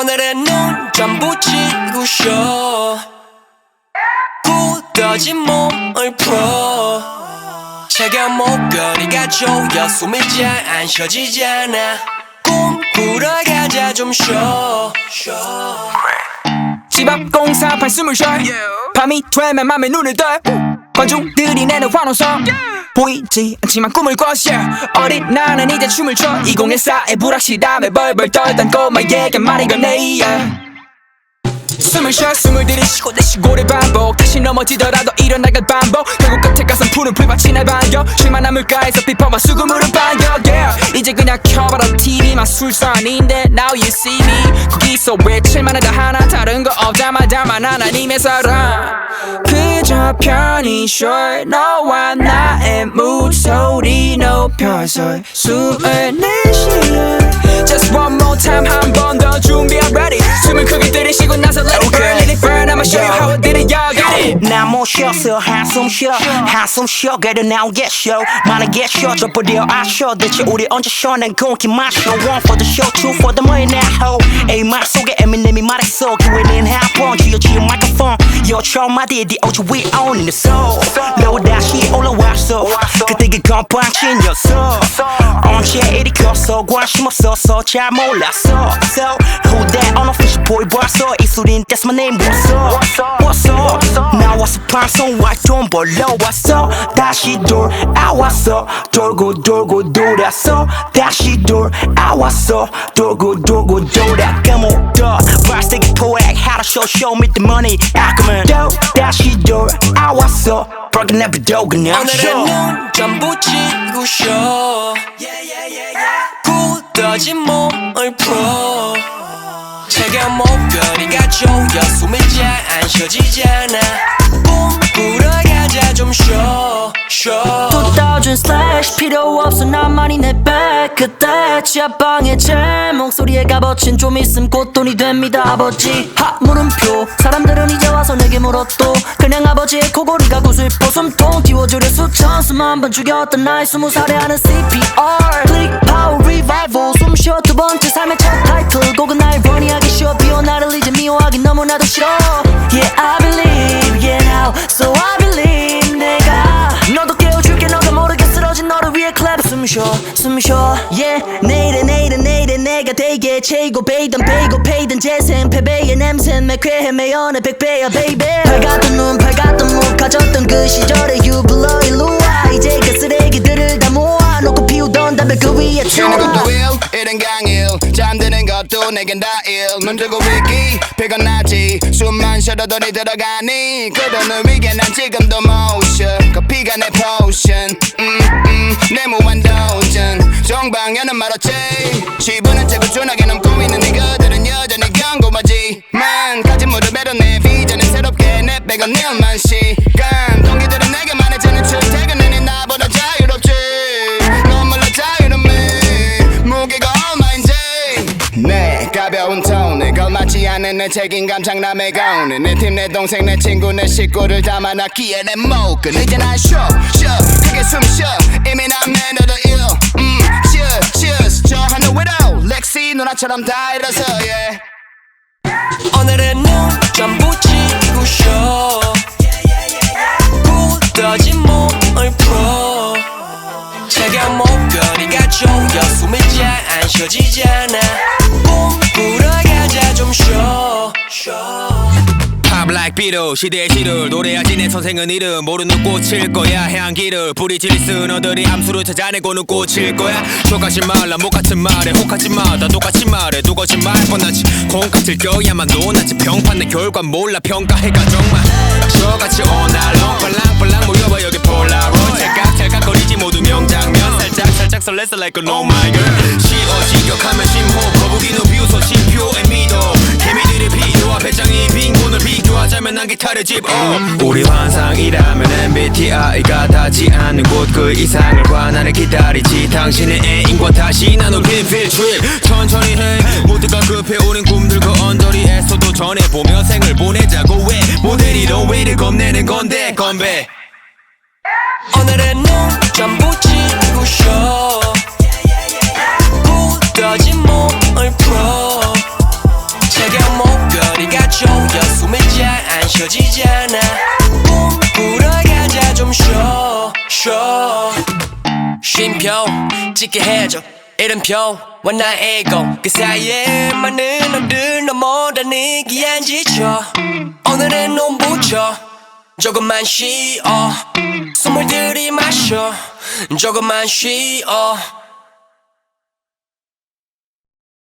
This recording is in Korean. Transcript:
오늘은 눈 전부 지고 쉬어 굳어진 몸을 풀어. 차가운 목걸이가 조여 숨이 잘 안 쉬어지잖아. 꿈 꾸러 가자 좀 쉬어. 집 앞 공사판 숨을 쉬어 밤이 되면 맘에 눈을 떠 관중들이 내는 환호성 보이지 않지만 꿈을 꿔 yeah. 어린 나는 이제 춤을 춰 2014의 불확실함에 벌벌 떨던 꼬마에게 말이 건네 yeah. 숨을 쉬어 숨을 들이쉬고 내쉬고를 반복 다시 넘어지더라도 일어나갈 반복 결국 끝에 가선 푸른 불밭이 날 반겨 쉴만한 물가에서 비퍼만 수금으로 반겨 yeah. 이제 그냥 켜봐라 TV만 술산인데 Now you see me. 거기서 외칠만 해도 하나 다른 거 없자마자만 하나님의 사랑. 그저 편히 쉬어 너와 나의 목소리 높여서 숨을 내쉬어 Just one more time 한 번 더 준비 I'm ready. 숨을 크게 들이쉬고 나못 쉬었어 한숨 쉬어 한숨 쉬어 그래도 now get show 만약에 쉬어 져버려 아쉬워 대체 우리 언제 쉬어 난 공기 마셔 One for the show two for the money now ho. 에이 말 속에 에미넴이 말했어 기회는 한번 쥐어쥐어 마이크폰 요청 마디에 the OG we own the soul. 너 다시 올라왔어 그 건빵친이었어 언제 이리 컸어 관심 없었어 잘 몰랐어 So who that unofficial boy 봤어 이 소린 that's my name what's up what's up 나와서 방송 활동 벌러 왔어. 다시 돌아왔어. 돌고 돌고 돌았어. 다시 돌아왔어. 돌고 돌고 돌아 Come on 더 발색이 포획 How to show show me the money. 아까면 또 다시 돌아왔어. Broken every door 그냥 오늘은 show. 눈 전부 지고 쉬어 굳어진 몸을 풀어. 차가운 조여 숨이 잘 안 쉬어지잖아. 꿈 꾸러 가자 좀 쉬어 쉬어. 2000 slash 필요 없어 나만이 내백 그때 지하방에 제 목소리에 값어친 좀 있음 곧 돈이 됩니다 아버지. 하 물음표. 사람들은 이제 와서 내게 물었도 그냥 아버지의 코골이가 구슬퍼 숨통 띄워주려 수천 수만 번 죽였던 나의 스무 살에 하는 CPR 클릭 파워 리바이벌 숨 쉬어 두 번째 삶의 첫 타이틀. 곡은 날 버니하기 쉬워. 비워 나를 미워 하기 너무나도 싫어 Yeah I believe yeah now so I believe 내가 너도 깨워줄게 너가 모르게 쓰러진 너를 위해 clap 숨 쉬어 숨 쉬어 yeah 내일에 내일에 내일에 내가 되게 최고 베이던 베이고 페이던 재생 패배의 냄새 매쾌해 매연의 백배야 baby 밝았던 눈 밝았던 목 가졌던 그 시절의 유불러 일로와 이제 그 쓰레기들을 다 모아놓고 피우던 담배 그 위에 태워 것도 일, 일은 강일 잠드는 것도 내겐 다일 눈 뜨고 있기 피곤하지. 숨만 쉬어도 니 들어가니 그러는 위에 난 지금도 motion. 커피가 내 potion. 음, 음, 내 무한 도전. 정방에는 말았지. 지분은 채고 준하게 넘고 있는 니그들은 여전히 경고하지 만 가진 무릎에도 내 비전은 새롭게 내 백은 일만 시 않은 내 책임감 장남의 가운에 내팀 내 동생 내 친구 내 식구를 담아놨기에 내 목은 이제 난 쉬어 쉬어 크게 숨쉬어 이미 난 매너도 일 음, cheers cheers 저 하늘 위로. 렉시 누나처럼 다 일어서 yeah. 오늘은 눈 전부 지고 쉬어. 굳어진 몸을 풀어. 차가운 목걸이가 조여 숨이 잘안 쉬어지잖아 Beatle 시대의 시를 노래하지 내 선생은 이름 모르는 꽃일 거야. 향기를 뿌리질 쓴 어들이 암수를 찾아내고는 꽃일 거야. 똑같이 말라 목 같은 말에 혹하지 마다 똑같이 말해 두 거짓말 뻔하지. 콩 같을 거야만 논하지. 평판 내 결과 몰라 평가해가 정말. 저같이 long 빨랑빨랑 모여봐 여기 폴라로id 찰칵찰칵거리지 모두 명장면. 살짝 살짝 설레서 like a no my girl 난 기타를 집어. 우리 환상이라면 MBTI가 닿지 않는 곳 그 이상을 관하는 기다리지. 당신의 애인과 다시 나눈 빈필 트립 천천히 해. 모두가 급해. 우린 꿈들 그 언저리에서도 전해보며 생을 보내자고 왜 모델이 너 왜를 겁내는 건데 건배. 오늘은 눈 전부 지고 쉬 켜지잖아. 꿈 꾸러 가자 좀 쉬어 쉬어. 쉼표 찍게 해줘. 이름표 원나의 ego 그 사이에 많은 놈들 너보다 느끼한 지쳐. 오늘은 눈 붙여 조금만 쉬어. 숨을 들이마셔. 조금만 쉬어